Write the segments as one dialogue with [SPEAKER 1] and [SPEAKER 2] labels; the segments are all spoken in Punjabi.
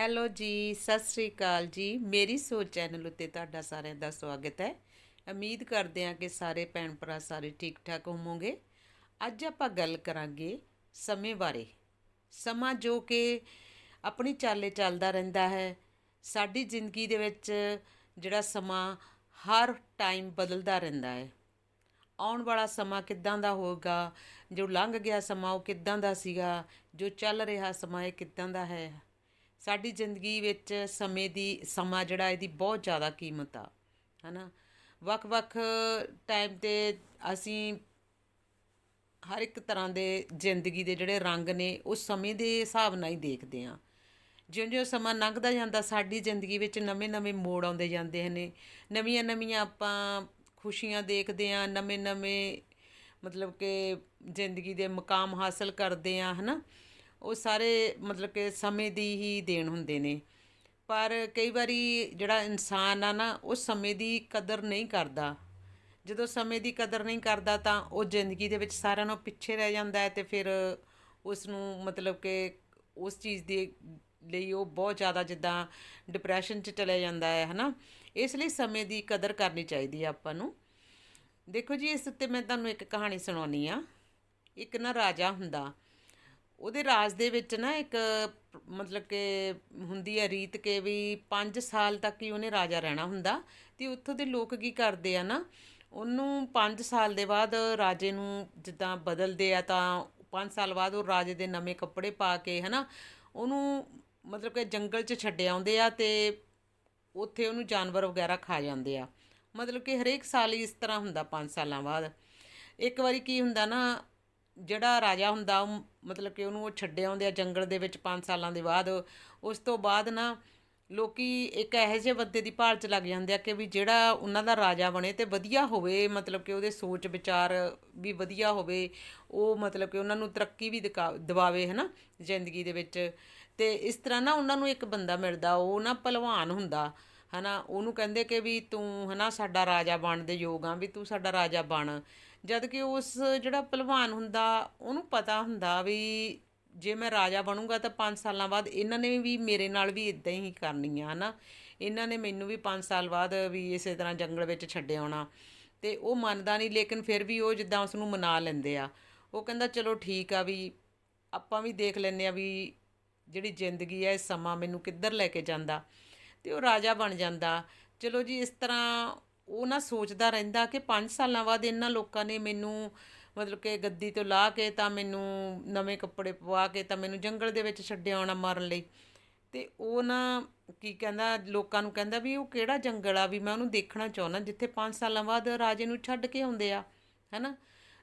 [SPEAKER 1] ਹੈਲੋ ਜੀ, ਸਤਿ ਸ੍ਰੀ ਅਕਾਲ ਜੀ। ਮੇਰੀ ਸੋਚ ਚੈਨਲ ਉੱਤੇ ਤੁਹਾਡਾ ਸਾਰਿਆਂ ਦਾ ਸਵਾਗਤ ਹੈ। ਉਮੀਦ ਕਰਦੇ ਹਾਂ ਕਿ ਸਾਰੇ ਭੈਣ ਭਰਾ ਸਾਰੇ ਠੀਕ ਠਾਕ ਹੋਵੋਗੇ। ਅੱਜ ਆਪਾਂ ਗੱਲ ਕਰਾਂਗੇ ਸਮੇਂ ਬਾਰੇ। ਸਮਾਂ ਜੋ ਕਿ ਆਪਣੀ ਚਾਲੇ ਚੱਲਦਾ ਰਹਿੰਦਾ ਹੈ। ਸਾਡੀ ਜ਼ਿੰਦਗੀ ਦੇ ਵਿੱਚ ਜਿਹੜਾ ਸਮਾਂ ਹਰ ਟਾਈਮ ਬਦਲਦਾ ਰਹਿੰਦਾ ਹੈ। ਆਉਣ ਵਾਲਾ ਸਮਾਂ ਕਿੱਦਾਂ ਦਾ ਹੋਊਗਾ? ਜੋ ਲੰਘ ਗਿਆ ਸਮਾਂ ਉਹ ਕਿੱਦਾਂ ਦਾ ਸੀਗਾ? ਜੋ ਚੱਲ ਰਿਹਾ ਸਮਾਂ ਇਹ ਕਿੱਦਾਂ ਦਾ ਹੈ? ਸਾਡੀ ਜ਼ਿੰਦਗੀ ਵਿੱਚ ਸਮੇਂ ਦੀ, ਸਮਾਂ ਜਿਹੜਾ ਇਹਦੀ ਬਹੁਤ ਜ਼ਿਆਦਾ ਕੀਮਤ ਆ, ਹਨਾ? ਵੱਖ-ਵੱਖ ਟਾਈਮ ਤੇ ਅਸੀਂ ਹਰ ਇੱਕ ਤਰ੍ਹਾਂ ਦੇ ਜ਼ਿੰਦਗੀ ਦੇ ਜਿਹੜੇ ਰੰਗ ਨੇ, ਉਹ ਸਮੇਂ ਦੇ ਹਿਸਾਬ ਨਾਲ ਹੀ ਦੇਖਦੇ ਆ ਜਿਉਂ-ਜਿਉਂ ਸਮਾਂ ਲੰਘਦਾ ਜਾਂਦਾ, ਸਾਡੀ ਜ਼ਿੰਦਗੀ ਵਿੱਚ ਨਵੇਂ-ਨਵੇਂ ਮੋੜ ਆਉਂਦੇ ਜਾਂਦੇ ਨੇ। ਨਵੀਆਂ-ਨਵੀਆਂ ਆਪਾਂ ਖੁਸ਼ੀਆਂ ਦੇਖਦੇ ਆ ਨਵੇਂ-ਨਵੇਂ ਮਤਲਬ ਕਿ ਜ਼ਿੰਦਗੀ ਦੇ ਮਕਾਮ ਹਾਸਲ ਕਰਦੇ ਆ ਹਨਾ? ਉਹ ਸਾਰੇ ਮਤਲਬ ਕਿ ਸਮੇਂ ਦੀ ਹੀ ਦੇਣ ਹੁੰਦੇ ਨੇ। ਪਰ ਕਈ ਵਾਰੀ ਜਿਹੜਾ ਇਨਸਾਨ ਆ ਨਾ, ਉਹ ਸਮੇਂ ਦੀ ਕਦਰ ਨਹੀਂ ਕਰਦਾ। ਜਦੋਂ ਸਮੇਂ ਦੀ ਕਦਰ ਨਹੀਂ ਕਰਦਾ ਤਾਂ ਉਹ ਜ਼ਿੰਦਗੀ ਦੇ ਵਿੱਚ ਸਾਰਿਆਂ ਨਾਲੋਂ ਪਿੱਛੇ ਰਹਿ ਜਾਂਦਾ ਹੈ ਤੇ ਫਿਰ ਉਸ ਨੂੰ ਮਤਲਬ ਕਿ ਉਸ ਚੀਜ਼ ਦੇ ਲਈ ਉਹ ਬਹੁਤ ਜ਼ਿਆਦਾ ਜਿੱਦਾਂ ਡਿਪਰੈਸ਼ਨ 'ਚ ਚਲੇ ਜਾਂਦਾ ਹੈ, ਹਨਾ? ਇਸ ਲਈ ਸਮੇਂ ਦੀ ਕਦਰ ਕਰਨੀ ਚਾਹੀਦੀ ਹੈ ਆਪਾਂ ਨੂੰ। ਦੇਖੋ ਜੀ, ਇਸ ਉੱਤੇ ਮੈਂ ਤੁਹਾਨੂੰ ਇੱਕ ਕਹਾਣੀ ਸੁਣਾਉਣੀ ਆ ਇੱਕ ਨਾ ਰਾਜਾ ਹੁੰਦਾ। ਉਹਦੇ ਰਾਜ ਦੇ ਵਿੱਚ ਨਾ ਇੱਕ, ਮਤਲਬ ਕਿ ਹੁੰਦੀ ਹੈ ਰੀਤ ਕਿ ਵੀ 5 ਸਾਲ ਤੱਕ ਹੀ ਉਹਨੇ ਰਾਜਾ ਰਹਿਣਾ ਹੁੰਦਾ। ਤੇ ਉੱਥੋਂ ਦੇ ਲੋਕ ਕੀ ਕਰਦੇ ਆ ਨਾ, ਉਹਨੂੰ 5 ਸਾਲ ਦੇ ਬਾਅਦ ਰਾਜੇ ਨੂੰ ਜਿੱਦਾਂ ਬਦਲਦੇ ਆ ਤਾਂ 5 ਸਾਲ ਬਾਅਦ ਉਹ ਰਾਜੇ ਦੇ ਨਵੇਂ ਕੱਪੜੇ ਪਾ ਕੇ, ਹਨਾ, ਉਹਨੂੰ ਮਤਲਬ ਕਿ ਜੰਗਲ 'ਚ ਛੱਡ ਆਉਂਦੇ ਆ ਤੇ ਉੱਥੇ ਉਹਨੂੰ ਜਾਨਵਰ ਵਗੈਰਾ ਖਾ ਜਾਂਦੇ ਆ। ਮਤਲਬ ਕਿ ਹਰੇਕ ਸਾਲ ਇਸ ਤਰ੍ਹਾਂ ਹੁੰਦਾ 5 ਸਾਲਾਂ ਬਾਅਦ। ਇੱਕ ਵਾਰੀ ਕੀ ਹੁੰਦਾ ਨਾ ਜਿਹੜਾ ਰਾਜਾ ਹੁੰਦਾ, ਉਹ ਮਤਲਬ ਕਿ ਉਹਨੂੰ ਉਹ ਛੱਡੇ ਆਉਂਦੇ ਆ ਜੰਗਲ ਦੇ ਵਿੱਚ 5 ਸਾਲਾਂ ਦੇ ਬਾਅਦ। ਉਸ ਤੋਂ ਬਾਅਦ ਨਾ ਲੋਕੀ ਇੱਕ ਇਹੋ ਜਿਹੇ ਬੰਦੇ ਦੀ ਭਾਲ 'ਚ ਲੱਗ ਜਾਂਦੇ ਆ ਕਿ ਵੀ ਜਿਹੜਾ ਉਹਨਾਂ ਦਾ ਰਾਜਾ ਬਣੇ ਤੇ ਵਧੀਆ ਹੋਵੇ, ਮਤਲਬ ਕਿ ਉਹਦੇ ਸੋਚ ਵਿਚਾਰ ਵੀ ਵਧੀਆ ਹੋਵੇ, ਉਹ ਮਤਲਬ ਕਿ ਉਹਨਾਂ ਨੂੰ ਤਰੱਕੀ ਵੀ ਦਿਕਾ- ਦਿਵਾਵੇ, ਹਨਾ, ਜ਼ਿੰਦਗੀ ਦੇ ਵਿੱਚ। ਤੇ ਇਸ ਤਰ੍ਹਾਂ ਨਾ ਉਹਨਾਂ ਨੂੰ ਇੱਕ ਬੰਦਾ ਮਿਲਦਾ, ਉਹ ਨਾ ਪਹਿਲਵਾਨ ਹੁੰਦਾ। ਹਨਾ, ਉਹਨੂੰ ਕਹਿੰਦੇ ਕਿ ਵੀ ਤੂੰ ਹਨਾ ਸਾਡਾ ਰਾਜਾ ਬਣਨ ਦੇ ਯੋਗ ਆ, ਵੀ ਤੂੰ ਸਾਡਾ ਰਾਜਾ ਬਣ। ਜਦ ਕਿ ਉਸ ਜਿਹੜਾ ਪਹਿਲਵਾਨ ਹੁੰਦਾ, ਉਹਨੂੰ ਪਤਾ ਹੁੰਦਾ ਵੀ ਜੇ ਮੈਂ ਰਾਜਾ ਬਣੂੰਗਾ ਤਾਂ 5 ਸਾਲਾਂ ਬਾਅਦ ਇਹਨਾਂ ਨੇ ਵੀ ਮੇਰੇ ਨਾਲ ਵੀ ਇਦਾਂ ਹੀ ਕਰਨੀ ਆ ਹਨਾ। ਇਹਨਾਂ ਨੇ ਮੈਨੂੰ ਵੀ 5 ਸਾਲ ਬਾਅਦ ਵੀ ਇਸੇ ਤਰ੍ਹਾਂ ਜੰਗਲ ਵਿੱਚ ਛੱਡ ਆਉਣਾ ਤੇ ਉਹ ਮੰਨਦਾ ਨਹੀਂ, ਲੇਕਿਨ ਫਿਰ ਵੀ ਉਹ ਜਿੱਦਾਂ ਉਸ ਨੂੰ ਮਨਾ ਲੈਂਦੇ ਆ। ਉਹ ਕਹਿੰਦਾ, ਚਲੋ ਠੀਕ ਆ ਵੀ ਆਪਾਂ ਵੀ ਦੇਖ ਲੈਂਦੇ ਆ ਵੀ ਜਿਹੜੀ ਜ਼ਿੰਦਗੀ ਹੈ ਇਹ ਸਮਾਂ ਮੈਨੂੰ ਕਿੱਧਰ ਲੈ ਕੇ ਜਾਂਦਾ? ਅਤੇ ਉਹ ਰਾਜਾ ਬਣ ਜਾਂਦਾ। ਚਲੋ ਜੀ, ਇਸ ਤਰ੍ਹਾਂ ਉਹ ਨਾ ਸੋਚਦਾ ਰਹਿੰਦਾ ਕਿ 5 ਸਾਲਾਂ ਬਾਅਦ ਇਹਨਾਂ ਲੋਕਾਂ ਨੇ ਮੈਨੂੰ ਮਤਲਬ ਕਿ ਗੱਦੀ ਤੋਂ ਲਾ ਕੇ ਤਾਂ ਮੈਨੂੰ ਨਵੇਂ ਕੱਪੜੇ ਪਵਾ ਕੇ ਤਾਂ ਮੈਨੂੰ ਜੰਗਲ ਦੇ ਵਿੱਚ ਛੱਡਿਆ ਆਉਣਾ ਮਾਰਨ ਲਈ। ਤੇ ਉਹ ਨਾ ਕੀ ਕਹਿੰਦਾ, ਲੋਕਾਂ ਨੂੰ ਕਹਿੰਦਾ ਵੀ ਉਹ ਕਿਹੜਾ ਜੰਗਲ ਆ, ਵੀ ਮੈਂ ਉਹਨੂੰ ਦੇਖਣਾ ਚਾਹੁੰਦਾ, ਜਿੱਥੇ 5 ਸਾਲਾਂ ਬਾਅਦ ਰਾਜੇ ਨੂੰ ਛੱਡ ਕੇ ਆਉਂਦੇ ਆ, ਹੈਨਾ?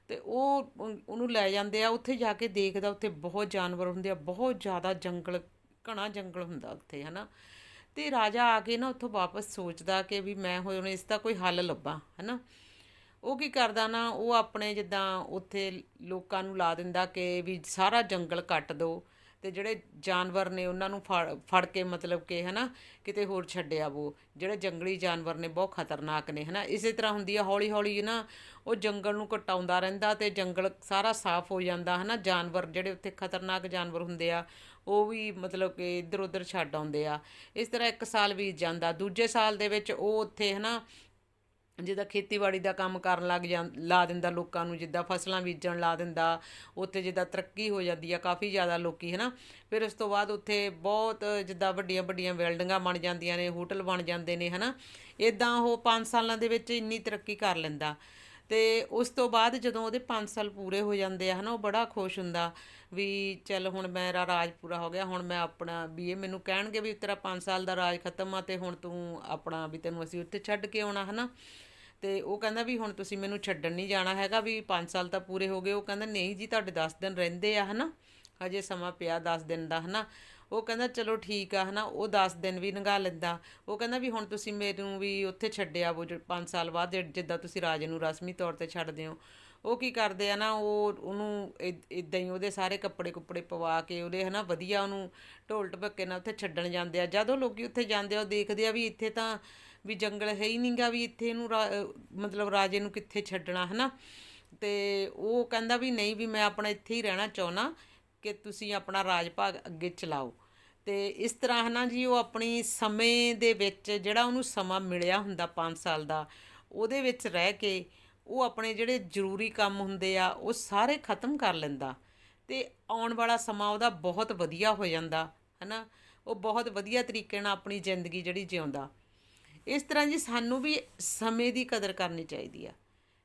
[SPEAKER 1] ਤੇ ਉਹ ਉਹਨੂੰ ਲੈ ਜਾਂਦੇ ਆ, ਉੱਥੇ ਜਾ ਕੇ ਦੇਖਦਾ, ਉੱਥੇ ਬਹੁਤ ਜਾਨਵਰ ਹੁੰਦੇ ਆ, ਬਹੁਤ ਜ਼ਿਆਦਾ ਜੰਗਲ, ਘਣਾ ਜੰਗਲ ਹੁੰਦਾ ਉੱਥੇ, ਹਨਾ? ਤੇ ਰਾਜਾ ਆ ਕੇ ਨਾ ਉੱਥੋਂ ਵਾਪਸ ਸੋਚਦਾ ਕਿ ਵੀ ਮੈਂ ਹੁਣ ਇਸ ਦਾ ਕੋਈ ਹੱਲ ਲੱਭਾਂ, ਹਨਾ? ਉਹ ਕੀ ਕਰਦਾ ਨਾ, ਉਹ ਆਪਣੇ ਜਿੱਦਾਂ ਉੱਥੇ ਲੋਕਾਂ ਨੂੰ ਲਾ ਦਿੰਦਾ ਕਿ ਵੀ ਸਾਰਾ ਜੰਗਲ ਕੱਟ ਦਿਓ ਤੇ ਜਿਹੜੇ ਜਾਨਵਰ ਨੇ ਉਹਨਾਂ ਨੂੰ ਫੜ ਫੜ ਕੇ ਮਤਲਬ ਕਿ ਹਨਾ ਕਿਤੇ ਹੋਰ ਛੱਡਿਆ ਉਹ ਜਿਹੜੇ ਜੰਗਲੀ ਜਾਨਵਰ ਨੇ, ਬਹੁਤ ਖਤਰਨਾਕ ਨੇ, ਹਨਾ। ਇਸੇ ਤਰ੍ਹਾਂ ਹੁੰਦੀ ਆ ਹੌਲੀ ਹੌਲੀ ਨਾ ਉਹ ਜੰਗਲ ਨੂੰ ਘਟਾਉਂਦਾ ਰਹਿੰਦਾ ਤੇ ਜੰਗਲ ਸਾਰਾ ਸਾਫ਼ ਹੋ ਜਾਂਦਾ, ਹਨਾ। ਜਾਨਵਰ ਜਿਹੜੇ ਉੱਥੇ ਖਤਰਨਾਕ ਜਾਨਵਰ ਹੁੰਦੇ ਆ, ਉਹ ਵੀ ਮਤਲਬ ਕਿ ਇੱਧਰ ਉੱਧਰ ਛੱਡ ਆਉਂਦੇ ਆ। ਇਸ ਤਰ੍ਹਾਂ ਇੱਕ ਸਾਲ ਬੀਤ ਜਾਂਦਾ। ਦੂਜੇ ਸਾਲ ਦੇ ਵਿੱਚ ਉਹ ਉੱਥੇ, ਹਨਾ ਜਿੱਦਾਂ ਖੇਤੀਬਾੜੀ ਦਾ ਕੰਮ ਕਰਨ ਲੱਗ ਜਾਂ, ਲਾ ਦਿੰਦਾ ਲੋਕਾਂ ਨੂੰ, ਜਿੱਦਾਂ ਫਸਲਾਂ ਬੀਜਣ ਲਾ ਦਿੰਦਾ, ਉੱਥੇ ਜਿੱਦਾਂ ਤਰੱਕੀ ਹੋ ਜਾਂਦੀ ਆ, ਕਾਫੀ ਜ਼ਿਆਦਾ ਲੋਕੀ, ਹਨਾ। ਫਿਰ ਉਸ ਤੋਂ ਬਾਅਦ ਉੱਥੇ ਬਹੁਤ ਜਿੱਦਾਂ ਵੱਡੀਆਂ ਵੱਡੀਆਂ ਬਿਲਡਿੰਗਾਂ ਬਣ ਜਾਂਦੀਆਂ ਨੇ, ਹੋਟਲ ਬਣ ਜਾਂਦੇ ਨੇ, ਹਨਾ। ਇਦਾਂ ਉਹ 5 ਸਾਲਾਂ ਦੇ ਵਿੱਚ ਇੰਨੀ ਤਰੱਕੀ ਕਰ ਲੈਂਦਾ। ਤੇ ਉਸ ਤੋਂ ਬਾਅਦ ਜਦੋਂ ਉਹਦੇ 5 ਸਾਲ ਪੂਰੇ ਹੋ ਜਾਂਦੇ ਆ, ਹਨਾ, ਉਹ ਬੜਾ ਖੁਸ਼ ਹੁੰਦਾ ਵੀ ਚੱਲ ਹੁਣ ਮੇਰਾ ਰਾਜ ਪੂਰਾ ਹੋ ਗਿਆ, ਹੁਣ ਮੈਂ ਆਪਣਾ ਵੀ ਇਹ ਮੈਨੂੰ ਕਹਿਣਗੇ ਵੀ ਤੇਰਾ 5 ਸਾਲ ਦਾ ਰਾਜ ਖਤਮ ਆ ਤੇ ਹੁਣ ਤੂੰ ਆਪਣਾ ਵੀ ਤੈਨੂੰ ਅਸੀਂ ਉੱਥੇ ਛੱਡ ਕੇ ਆਉਣਾ, ਹਨਾ। ਤੇ ਉਹ ਕਹਿੰਦਾ ਵੀ ਹੁਣ ਤੁਸੀਂ ਮੈਨੂੰ ਛੱਡਣ ਨਹੀਂ ਜਾਣਾ ਹੈਗਾ, ਵੀ 5 ਸਾਲ ਤਾਂ ਪੂਰੇ ਹੋ ਗਏ, ਉਹ ਕਹਿੰਦਾ ਨਹੀਂ ਜੀ ਤੁਹਾਡੇ 10 ਦਿਨ ਰਹਿੰਦੇ ਆ ਹਨਾ, ਹਜੇ ਸਮਾਂ ਪਿਆ 10 ਦਿਨ ਦਾ ਹਨਾ, ਉਹ ਕਹਿੰਦਾ ਚਲੋ ਠੀਕ ਆ ਹਨਾ, ਉਹ 10 ਦਿਨ ਵੀ ਲੰਘਾ ਲੈਂਦਾ, ਉਹ ਕਹਿੰਦਾ ਵੀ ਹੁਣ ਤੁਸੀਂ ਮੈਨੂੰ ਵੀ ਉੱਥੇ ਛੱਡਿਆ ਉਹ 5 ਸਾਲ ਬਾਅਦ, ਜਿ- ਜਿੱਦਾਂ ਤੁਸੀਂ ਰਾਜੇ ਨੂੰ ਰਸਮੀ ਤੌਰ ਤੇ ਛੱਡਦੇ ਹੋ, ਉਹ ਕੀ ਕਰਦੇ ਆ ਨਾ, ਉਹ ਉਹਨੂੰ ਇਦਾਂ ਹੀ ਉਹਦੇ ਸਾਰੇ ਕੱਪੜੇ ਕੁੱਪੜੇ ਪਵਾ ਕੇ ਉਹਦੇ ਹਨਾ ਵਧੀਆ ਉਹਨੂੰ ਢੋਲ ਢਪੱਕੇ ਨਾਲ ਉੱਥੇ ਛੱਡਣ ਜਾਂਦੇ ਆ, ਜਦੋਂ ਲੋਕੀ ਉੱਥੇ ਜਾਂਦੇ ਆ, ਉਹ ਦੇਖਦੇ ਆ ਵੀ ਇੱਥੇ ਤਾਂ ਵੀ ਜੰਗਲ ਹੈ ਹੀ ਨਹੀਂਗਾ ਵੀ ਇੱਥੇ ਇਹਨੂੰ ਰਾ- ਮਤਲਬ ਰਾਜੇ ਨੂੰ ਕਿੱਥੇ ਛੱਡਣਾ, ਹਨਾ? ਤੇ ਉਹ ਕਹਿੰਦਾ ਵੀ ਨਹੀਂ, ਵੀ ਮੈਂ ਆਪਣਾ ਇੱਥੇ ਹੀ ਰਹਿਣਾ ਚਾਹੁੰਦਾ ਕਿ ਤੁਸੀਂ ਆਪਣਾ ਰਾਜ ਭਾਗ ਅੱਗੇ ਚਲਾਓ। ਤੇ ਇਸ ਤਰ੍ਹਾਂ, ਹਨਾ ਜੀ, ਉਹ ਆਪਣੀ ਸਮੇਂ ਦੇ ਵਿੱਚ ਜਿਹੜਾ ਉਹਨੂੰ ਸਮਾਂ ਮਿਲਿਆ ਹੁੰਦਾ 5 ਸਾਲ ਦਾ, ਉਹਦੇ ਵਿੱਚ ਰਹਿ ਕੇ ਉਹ ਆਪਣੇ ਜਿਹੜੇ ਜ਼ਰੂਰੀ ਕੰਮ ਹੁੰਦੇ ਆ, ਉਹ ਸਾਰੇ ਖਤਮ ਕਰ ਲੈਂਦਾ। ਤੇ ਆਉਣ ਵਾਲਾ ਸਮਾਂ ਉਹਦਾ ਬਹੁਤ ਵਧੀਆ ਹੋ ਜਾਂਦਾ, ਹਨਾ? ਉਹ ਬਹੁਤ ਵਧੀਆ ਤਰੀਕੇ ਨਾਲ ਆਪਣੀ ਜ਼ਿੰਦਗੀ ਜਿਹੜੀ ਜਿਉਂਦਾ। ਇਸ ਤਰ੍ਹਾਂ ਜੀ ਸਾਨੂੰ ਵੀ ਸਮੇਂ ਦੀ ਕਦਰ ਕਰਨੀ ਚਾਹੀਦੀ ਆ।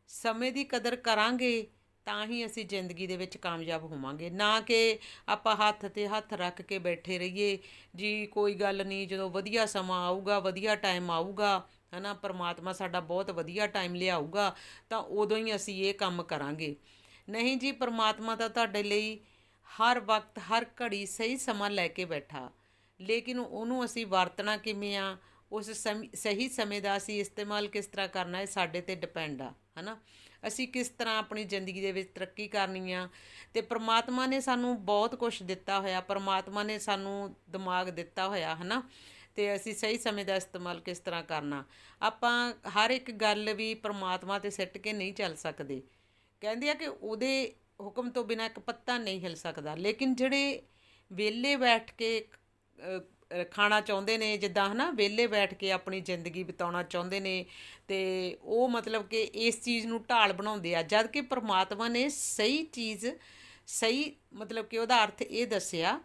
[SPEAKER 1] ਸਮੇਂ ਦੀ ਕਦਰ ਕਰਾਂਗੇ ਤਾਂ ਹੀ ਅਸੀਂ ਜ਼ਿੰਦਗੀ ਦੇ ਵਿੱਚ ਕਾਮਯਾਬ ਹੋਵਾਂਗੇ। ਨਾ ਕਿ ਆਪਾਂ ਹੱਥ ਤੇ ਹੱਥ ਰੱਖ ਕੇ ਬੈਠੇ ਰਹੀਏ, ਜੀ ਕੋਈ ਗੱਲ ਨਹੀਂ, ਜਦੋਂ ਵਧੀਆ ਸਮਾਂ ਆਊਗਾ, ਵਧੀਆ ਟਾਈਮ ਆਊਗਾ, ਹਨਾ, ਪਰਮਾਤਮਾ ਸਾਡਾ ਬਹੁਤ ਵਧੀਆ ਟਾਈਮ ਲਿਆਊਗਾ, ਤਾਂ ਉਦੋਂ ਹੀ ਅਸੀਂ ਇਹ ਕੰਮ ਕਰਾਂਗੇ। ਨਹੀਂ ਜੀ, ਪਰਮਾਤਮਾ ਤਾਂ ਤੁਹਾਡੇ ਲਈ ਹਰ ਵਕਤ, ਹਰ ਘੜੀ ਸਹੀ ਸਮਾਂ ਲੈ ਕੇ ਬੈਠਾ। ਲੇਕਿਨ ਉਹਨੂੰ ਅਸੀਂ ਵਰਤਣਾ ਕਿਵੇਂ ਆ? ਉਸ ਸਮ- ਸਹੀ ਸਮੇਂ ਦਾ ਅਸੀਂ ਇਸਤੇਮਾਲ ਕਿਸ ਤਰ੍ਹਾਂ ਕਰਨਾ ਹੈ ਸਾਡੇ ਤੇ ਡਿਪੈਂਡ ਆ, ਹਨਾ? ਅਸੀਂ ਕਿਸ ਤਰ੍ਹਾਂ ਆਪਣੀ ਜ਼ਿੰਦਗੀ ਦੇ ਵਿੱਚ ਤਰੱਕੀ ਕਰਨੀ ਆ? ਤੇ ਪ੍ਰਮਾਤਮਾ ਨੇ ਸਾਨੂੰ ਬਹੁਤ ਕੁਝ ਦਿੱਤਾ ਹੋਇਆ, ਪ੍ਰਮਾਤਮਾ ਨੇ ਸਾਨੂੰ ਦਿਮਾਗ ਦਿੱਤਾ ਹੋਇਆ, ਹਨਾ? ਤੇ ਅਸੀਂ ਸਹੀ ਸਮੇਂ ਦਾ ਇਸਤੇਮਾਲ ਕਿਸ ਤਰ੍ਹਾਂ ਕਰਨਾ? ਆਪਾਂ ਹਰ ਇੱਕ ਗੱਲ ਵੀ ਪ੍ਰਮਾਤਮਾ ਤੇ ਸਿੱਟ ਕੇ ਨਹੀਂ ਚੱਲ ਸਕਦੇ। ਕਹਿੰਦੇ ਆ ਕਿ ਉਹਦੇ ਹੁਕਮ ਤੋਂ ਬਿਨਾ ਇੱਕ ਪੱਤਾ ਨਹੀਂ ਹਿਲ ਸਕਦਾ। ਲੇਕਿਨ ਜਿਹੜੇ ਵਿਹਲੇ ਬੈਠ ਕੇ ਖਾਣਾ ਚਾਹੁੰਦੇ ਨੇ, ਜਿੱਦਾਂ ਹਨਾ, ਵਿਹਲੇ ਬੈਠ ਕੇ ਆਪਣੀ ਜ਼ਿੰਦਗੀ ਬਿਤਾਉਣਾ ਚਾਹੁੰਦੇ ਨੇ, ਤੇ ਉਹ ਮਤਲਬ ਕਿ ਇਸ ਚੀਜ਼ ਨੂੰ ਢਾਲ ਬਣਾਉਂਦੇ ਆ। ਜਦ ਕਿ ਪ੍ਰਮਾਤਮਾ ਨੇ ਸਹੀ ਚੀਜ਼, ਸਹੀ ਮਤਲਬ ਕਿ ਉਹਦਾ ਅਰਥ ਇਹ ਦੱਸਿਆ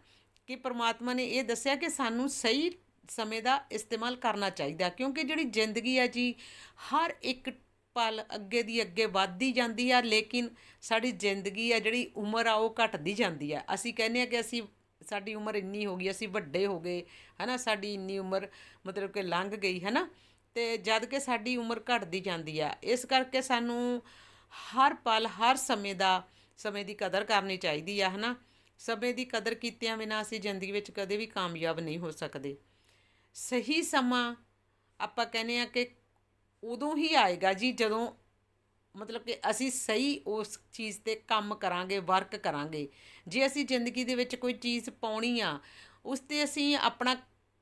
[SPEAKER 1] ਕਿ ਪ੍ਰਮਾਤਮਾ ਨੇ ਇਹ ਦੱਸਿਆ ਕਿ ਸਾਨੂੰ ਸਹੀ ਸਮੇਂ ਦਾ ਇਸਤੇਮਾਲ ਕਰਨਾ ਚਾਹੀਦਾ, ਕਿਉਂਕਿ ਜਿਹੜੀ ਜ਼ਿੰਦਗੀ ਆ ਜੀ, ਹਰ ਇੱਕ ਪਲ ਅੱਗੇ ਦੀ ਅੱਗੇ ਵੱਧਦੀ ਜਾਂਦੀ ਆ, ਲੇਕਿਨ ਸਾਡੀ ਜ਼ਿੰਦਗੀ ਆ ਜਿਹੜੀ ਉਮਰ ਆ, ਉਹ ਘਟਦੀ ਜਾਂਦੀ ਆ। ਅਸੀਂ ਕਹਿੰਦੇ ਆ ਕਿ ਅਸੀਂ ਸਾਡੀ ਉਮਰ ਇੰਨੀ ਹੋ ਗਈ, ਅਸੀਂ ਵੱਡੇ ਹੋ ਗਏ, ਹਨਾ, ਸਾਡੀ ਇੰਨੀ ਉਮਰ ਮਤਲਬ ਕਿ ਲੰਘ ਗਈ, ਹਨਾ। ਤੇ ਜਦ ਕਿ ਸਾਡੀ ਉਮਰ ਘਟਦੀ ਜਾਂਦੀ ਆ, ਇਸ ਕਰਕੇ ਸਾਨੂੰ ਹਰ ਪਲ, ਹਰ ਸਮੇਂ ਦਾ, ਸਮੇਂ ਦੀ ਕਦਰ ਕਰਨੀ ਚਾਹੀਦੀ ਆ, ਹਨਾ। ਸਮੇਂ ਦੀ ਕਦਰ ਕੀਤਿਆਂ ਬਿਨਾਂ ਅਸੀਂ ਜ਼ਿੰਦਗੀ ਵਿੱਚ ਕਦੇ ਵੀ ਕਾਮਯਾਬ ਨਹੀਂ ਹੋ ਸਕਦੇ। ਸਹੀ ਸਮਾਂ ਆਪਾਂ ਕਹਿੰਦੇ ਆ ਕਿ ਉਦੋਂ ਹੀ ਆਏਗਾ ਜੀ ਜਦੋਂ ਮਤਲਬ ਕਿ ਅਸੀਂ ਸਹੀ ਉਸ ਚੀਜ਼ ਤੇ ਕੰਮ ਕਰਾਂਗੇ ਵਰਕ ਕਰਾਂਗੇ। ਜੇ ਅਸੀਂ ਜ਼ਿੰਦਗੀ ਦੇ ਵਿੱਚ ਕੋਈ ਚੀਜ਼ ਪਾਉਣੀ ਆ, ਉਸ ਤੇ ਅਸੀਂ ਆਪਣਾ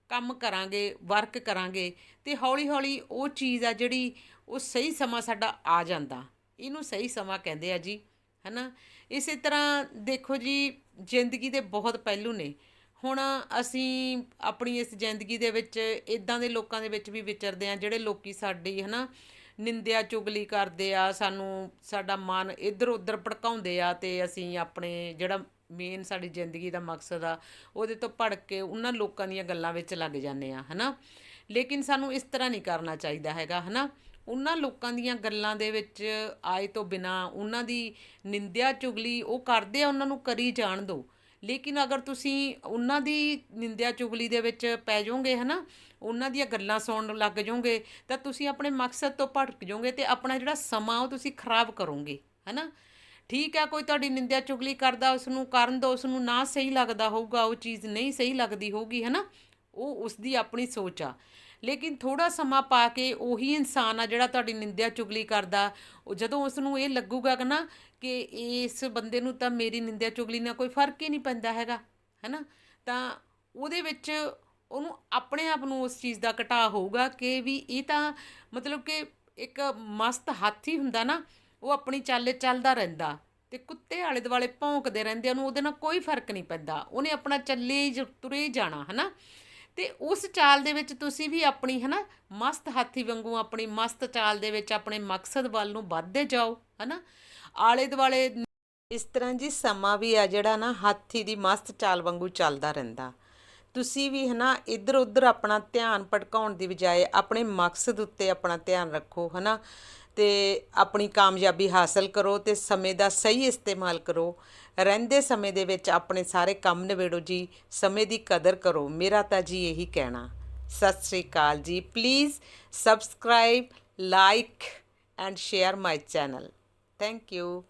[SPEAKER 1] ਕੰਮ ਕਰਾਂਗੇ ਵਰਕ ਕਰਾਂਗੇ ਤੇ ਹੌਲੀ ਹੌਲੀ ਉਹ ਚੀਜ਼ ਆ ਜਿਹੜੀ ਉਹ ਸਹੀ ਸਮਾਂ ਸਾਡਾ ਆ ਜਾਂਦਾ। ਇਹਨੂੰ ਸਹੀ ਸਮਾਂ ਕਹਿੰਦੇ ਆ ਜੀ, ਹਨਾ? ਇਸੇ ਤਰ੍ਹਾਂ ਦੇਖੋ ਜੀ, ਜ਼ਿੰਦਗੀ ਦੇ ਬਹੁਤ ਪਹਿਲੂ ਨੇ। ਹੁਣ ਅਸੀਂ ਆਪਣੀ ਇਸ ਜ਼ਿੰਦਗੀ ਦੇ ਵਿੱਚ, ਇਦਾਂ ਦੇ ਲੋਕਾਂ ਦੇ ਵਿੱਚ ਵੀ ਵਿਚਰਦੇ ਆ ਜਿਹੜੇ ਲੋਕੀ ਸਾਡੀ, ਹਨਾ? ਨਿੰਦਿਆ ਚੁਗਲੀ ਕਰਦੇ ਆ, ਸਾਨੂੰ ਸਾਡਾ ਮਨ ਇੱਧਰ ਉੱਧਰ ਭੜਕਾਉਂਦੇ ਆ ਤੇ ਅਸੀਂ ਆਪਣੇ ਜਿਹੜਾ ਮੇਨ ਸਾਡੀ ਜ਼ਿੰਦਗੀ ਦਾ ਮਕਸਦ ਆ, ਉਹਦੇ ਤੋਂ ਭੜਕ ਕੇ ਉਹਨਾਂ ਲੋਕਾਂ ਦੀਆਂ ਗੱਲਾਂ ਵਿੱਚ ਲੱਗ ਜਾਂਦੇ ਆ, ਹਨਾ? ਲੇਕਿਨ ਸਾਨੂੰ ਇਸ ਤਰ੍ਹਾਂ ਨਹੀਂ ਕਰਨਾ ਚਾਹੀਦਾ ਹੈਗਾ, ਹਨਾ? ਉਹਨਾਂ ਲੋਕਾਂ ਦੀਆਂ ਗੱਲਾਂ ਦੇ ਵਿੱਚ ਆਏ ਤੋਂ ਬਿਨਾ ਉਹਨਾਂ ਦੀ ਨਿੰਦਿਆ ਚੁਗਲੀ ਉਹ ਕਰਦੇ ਆ, ਉਹਨਾਂ ਨੂੰ ਕਰੀ ਜਾਣ ਦਿਓ। ਲੇਕਿਨ ਅਗਰ ਤੁਸੀਂ ਉਹਨਾਂ ਦੀ ਨਿੰਦਿਆ ਚੁਗਲੀ ਦੇ ਵਿੱਚ ਪੈ ਜਾਓਗੇ, ਹਨਾ, ਉਹਨਾਂ ਦੀਆਂ ਗੱਲਾਂ ਸੁਣਨ ਲੱਗ ਜਾਓਗੇ, ਤਾਂ ਤੁਸੀਂ ਆਪਣੇ ਮਕਸਦ ਤੋਂ ਭਟਕ ਜਾਓਗੇ ਤੇ ਆਪਣਾ ਜਿਹੜਾ ਸਮਾਂ ਉਹ ਤੁਸੀਂ ਖਰਾਬ ਕਰੋਗੇ, ਹਨਾ। ਠੀਕ ਹੈ, ਕੋਈ ਤੁਹਾਡੀ ਨਿੰਦਿਆ ਚੁਗਲੀ ਕਰਦਾ ਉਸ ਨੂੰ ਕਰਨ ਦੋ ਉਸ ਨੂੰ ਨਾ ਸਹੀ ਲੱਗਦਾ ਹੋਊਗਾ, ਉਹ ਚੀਜ਼ ਨਹੀਂ ਸਹੀ ਲੱਗਦੀ ਹੋਊਗੀ, ਹਨਾ। ਉਹ ਉਸ ਦੀ ਆਪਣੀ ਸੋਚ ਆ। ਲੇਕਿਨ ਥੋੜਾ ਸਮਾਂ ਪਾ ਕੇ ਉਹੀ ਇਨਸਾਨ ਆ ਜਿਹੜਾ ਤੁਹਾਡੀ ਨਿੰਦਿਆ ਚੁਗਲੀ ਕਰਦਾ। ਉਹ ਜਦੋਂ ਉਸ ਨੂੰ ਇਹ ਲੱਗੂਗਾ ਕਿ ਨਾ ਕਿ ਇਸ ਬੰਦੇ ਨੂੰ ਤਾਂ ਮੇਰੀ ਨਿੰਦਿਆ ਚੁਗਲੀ ਨਾਲ ਕੋਈ ਫ਼ਰਕ ਹੀ ਨਹੀਂ ਪੈਂਦਾ ਹੈਗਾ, ਹੈਨਾ? ਤਾਂ ਉਹਦੇ ਵਿੱਚ ਉਹਨੂੰ ਆਪਣੇ ਆਪ ਨੂੰ ਉਸ ਚੀਜ਼ ਦਾ ਘਟਾ ਹੋਊਗਾ ਕਿ ਵੀ ਇਹ ਤਾਂ ਮਤਲਬ ਕਿ ਇੱਕ ਮਸਤ ਹਾਥੀ ਹੁੰਦਾ ਨਾ, ਉਹ ਆਪਣੀ ਚਾਲੇ ਚੱਲਦਾ ਰਹਿੰਦਾ ਤੇ ਕੁੱਤੇ ਆਲੇ ਦੁਆਲੇ ਭੌਂਕਦੇ ਰਹਿੰਦੇ ਉਹਨੂੰ ਉਹਦੇ ਨਾਲ ਕੋਈ ਫ਼ਰਕ ਨਹੀਂ ਪੈਂਦਾ। ਉਹਨੇ ਆਪਣਾ ਚੱਲੇ ਤੁਰੇ ਹੀ ਜਾਣਾ, ਹਨਾ? ਤੇ ਉਸ ਚਾਲ ਦੇ ਵਿੱਚ ਤੁਸੀਂ ਵੀ ਆਪਣੀ, ਹਨਾ, ਮਸਤ ਹਾਥੀ ਵਾਂਗੂ ਆਪਣੀ ਮਸਤ ਚਾਲ ਦੇ ਵਿੱਚ ਆਪਣੇ ਮਕਸਦ ਵੱਲ ਨੂੰ ਵੱਧਦੇ ਜਾਓ, ਹਨਾ? ਆਲੇ ਦੁਆਲੇ ਇਸ ਤਰ੍ਹਾਂ ਜੀ ਸਮਾਂ ਵੀ ਆ ਜਿਹੜਾ ਨਾ, ਹਾਥੀ ਦੀ ਮਸਤ ਚਾਲ ਵਾਂਗੂ ਚੱਲਦਾ ਰਹਿੰਦਾ। ਤੁਸੀਂ ਵੀ, ਹਨਾ ਇੱਧਰ ਉੱਧਰ ਆਪਣਾ ਧਿਆਨ ਭਟਕਾਉਣ ਦੀ ਬਜਾਏ ਆਪਣੇ ਮਕਸਦ ਉੱਤੇ ਆਪਣਾ ਧਿਆਨ ਰੱਖੋ, ਹਨਾ? ਤੇ ਆਪਣੀ ਕਾਮਯਾਬੀ ਹਾਸਲ ਕਰੋ ਅਤੇ ਸਮੇਂ ਦਾ ਸਹੀ ਇਸਤੇਮਾਲ ਕਰੋ। ਰਹਿੰਦੇ ਸਮੇਂ ਦੇ ਵਿੱਚ ਆਪਣੇ ਸਾਰੇ ਕੰਮ ਨਿਬੇੜੋ ਜੀ। ਸਮੇਂ ਦੀ ਕਦਰ ਕਰੋ। ਮੇਰਾ ਤਾਂ ਜੀ ਇਹੀ ਕਹਿਣਾ। ਸਤਿ ਸ੍ਰੀ ਅਕਾਲ ਜੀ। Please subscribe like and share my channel thank you